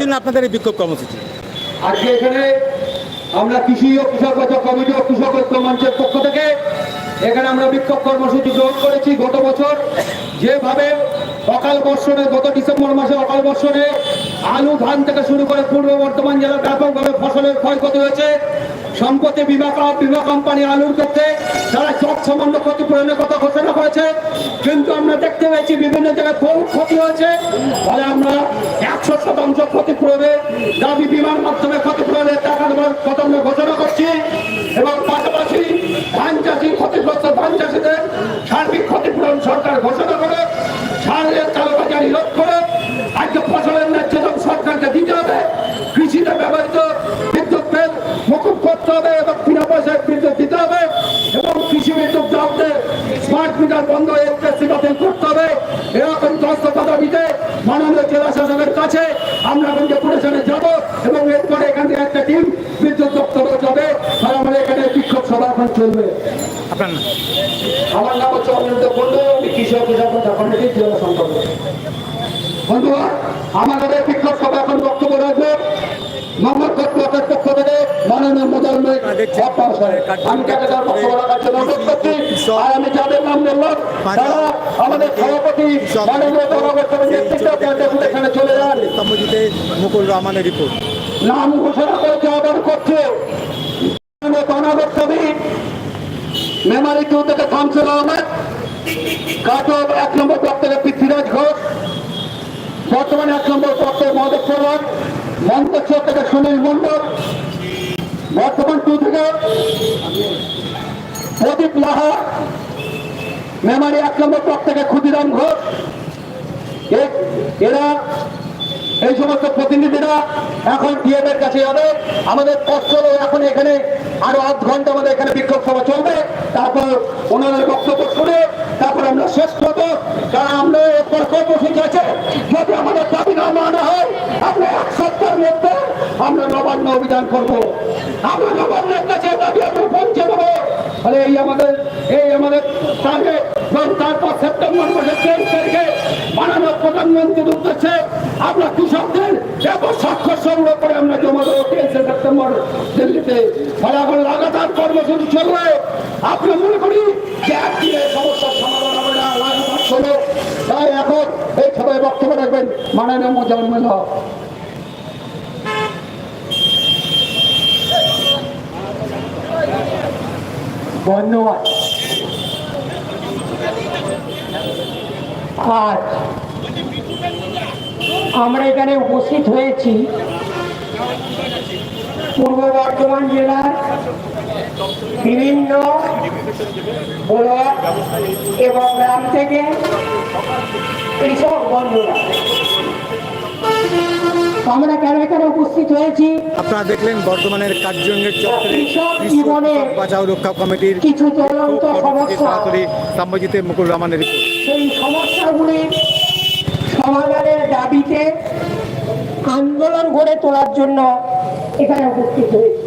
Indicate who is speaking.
Speaker 1: জন্য আপনাদের এই বিক্ষোভ কর্মসূচি।
Speaker 2: আজকে এখানে আমরা কৃষি ও কৃষক বাচক কমিটি ও কৃষক ঐক্য মঞ্চের পক্ষ থেকে এখানে আমরা বিক্ষোভ কর্মসূচি গ্রহণ করেছি গত বছর। যেভাবে অকাল বর্ষণে, গত ডিসেম্বর মাসে অকাল বর্ষণে আলু, ধান থেকে শুরু করে পূর্ব বর্ধমান জেলার ব্যাপকভাবে ফসলের ক্ষয়ক্ষতি হয়েছে। সম্পত্তি বিমা বিমা কোম্পানি আলুর ক্ষেত্রে তারা সব সামান্য ক্ষতিপূরণের কথা ঘোষণা করেছে। কিন্তু আমরা দেখতে পেয়েছি বিভিন্ন জায়গায় বহু ক্ষতি হয়েছে। ফলে আমরা একশো শতাংশ ক্ষতিপূরণের দাবি বিমার মাধ্যমে ক্ষতিপূরণের টাকা কথা ঘোষণা করছি। এবং পাশাপাশি ধান চাষি ক্ষতিগ্রস্ত ধান চাষিদের সার্বিক ক্ষতিপূরণ সরকার ঘোষণা করে, সারের কালোবাজারি রোধ করে করতে হবে এবং বিনা পয়সায় বিদ্যুৎ দিতে হবে এবং কৃষি বিদ্যুৎ দামতে স্মার্ট মিটার বন্ধ এসপি বাতিল করতে হবে। এরকম দস্ততা দাবিতে মাননীয় জেলা শাসকের কাছে আমরা কিন্তু প্রশাসনে যাব এবং এরপরে এখান থেকে একটা টিম বিদ্যুৎ দপ্তরে যাবে। আর আমরা এখানে বিক্ষোভ সভা এখন চলবে। আমার নাম হচ্ছে অনিন্দ কুণ্ডু আমি কৃষক কৃষক কমিটির জেলা সম্পর্ক বন্ধুরা আমাদের বিক্ষোভ সভা এখন বক্তব্য রাখব মোহাম্মদ কর্তৃপক্ষের পক্ষ থেকে মাননীয় মোজাম্মেদ আমি তাকে তার বক্তব্য রাখার জন্য অনুরোধ করছি আর আমি যাদের নাম বললাম তারা আমাদের সভাপতি মাননীয় জনগণের এখানে চলে যান।
Speaker 1: মুকুল রহমানের রিপোর্ট।
Speaker 2: নাম ঘোষণা করেছে আবার করছে। মেমারি টু থেকে শামসুল আহমেদ কাটব এক নম্বর ব্লক থেকে পৃথ্বীরাজ ঘোষ বর্তমানে এক নম্বর ব্লক থেকে মহাদেব প্রধান মন্তেশ্বর থেকে সুনীল মন্ডল বর্তমান টু থেকে প্রদীপ লাহা মেমারি এক নম্বর ব্লক থেকে ক্ষুদিরাম ঘোষ। এরা এই সমস্ত প্রতিনিধিরা এখন ডিএম এর কাছে যাবে আমাদের কষ্ট এখন এখানে আরও আধ ঘণ্টা আমাদের এখানে বিক্ষোভ সভা চলবে। তারপর ওনাদের বক্তব্য শুনে তারপর আমরা শেষ করব। কারণ আমরা এরপর কর্মসূচি আছে। যদি আমাদের দাবি না মানা হয়, আমরা এক সপ্তাহের মধ্যে আমরা নবান্ন অভিযান করব। আমরা নবান্নের কাছে দাবি আমরা পৌঁছে দেবো তাহলে এই আমাদের এই আমাদের টার্গেট এবং তারপর সেপ্টেম্বর মাসের তেইশ তারিখে মাননীয় প্রধানমন্ত্রীর উদ্দেশ্যে আমরা কৃষকদের ব্যাপক স্বাক্ষর সংগ্রহ করে আমরা জমা দেবো তেইশে সেপ্টেম্বর দিল্লিতে ফলে এখন লাগাতার কর্মসূচি চলবে আমরা মনে করি যে একদিনে সমস্যার সমাধান হবে না লাগাতার চলে তাই এখন এই সবাই বক্তব্য রাখবেন। মাননীয় মোজাম্মেল হক ধন্যবাদ আজ আমরা এখানে উপস্থিত হয়েছি পূর্ব বর্ধমান জেলার বিভিন্ন ব্লক এবং গ্রাম থেকে কৃষক বন্ধুরা। আমরা কেন এখানে উপস্থিত হয়েছি?
Speaker 1: আপনারা দেখলেন বর্ধমানের কার্যঙ্গের চত্বরে
Speaker 2: জীবনে
Speaker 1: বাঁচাও রক্ষা কমিটির
Speaker 2: কিছু চলন্ত সমস্যা
Speaker 1: স্তম্ভজিতে মুকুল রহমানের
Speaker 2: সেই সমস্যাগুলি সমাধানের দাবিতে আন্দোলন গড়ে তোলার জন্য এখানে উপস্থিত হয়েছে।